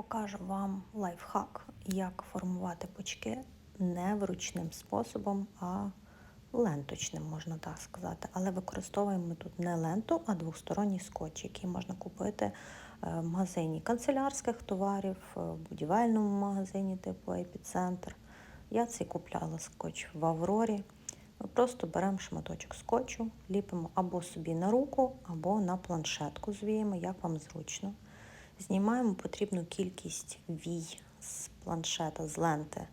Покажу вам лайфхак, як формувати пучки не вручним способом, а ленточним, можна так сказати. Але використовуємо ми тут не ленту, а двосторонній скотч, який можна купити е, в магазині канцелярських товарів, е, в будівельному магазині типу епіцентр. Я цей купляла скотч в Аврорі. Ми просто беремо шматочок скотчу, ліпимо або собі на руку, або на планшетку звіємо, як вам зручно. Знімаємо потрібну кількість вій з планшета, з ленти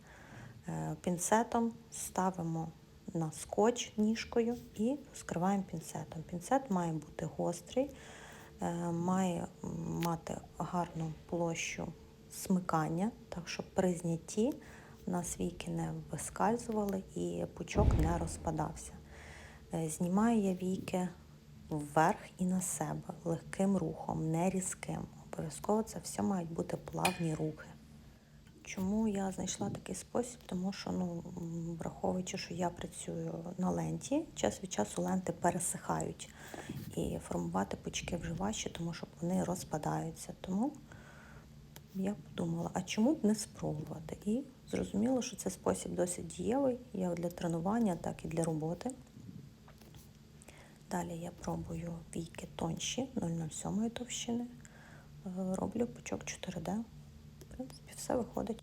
е, пінцетом, ставимо на скотч ніжкою і скриваємо пінцетом. Пінцет має бути гострий, е, має мати гарну площу смикання, так щоб при знятті у нас війки не вискальзували і пучок не розпадався. Е, Знімаю я війки вверх і на себе легким рухом, не різким. Обов'язково це все мають бути плавні рухи. Чому я знайшла такий спосіб? Тому що, ну, враховуючи, що я працюю на ленті, час від часу ленти пересихають. І формувати пучки вже важче, тому що вони розпадаються. Тому я подумала, а чому б не спробувати? І зрозуміло, що це спосіб досить дієвий, як для тренування, так і для роботи. Далі я пробую війки тонші 0,07 товщини. Е, Роблю пучок 4D. В принципі, все виходить.